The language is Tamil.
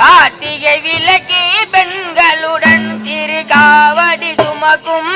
கார்த்திகை விளக்கி பெண்களுடன் திருக்காவடி சுமக்கும்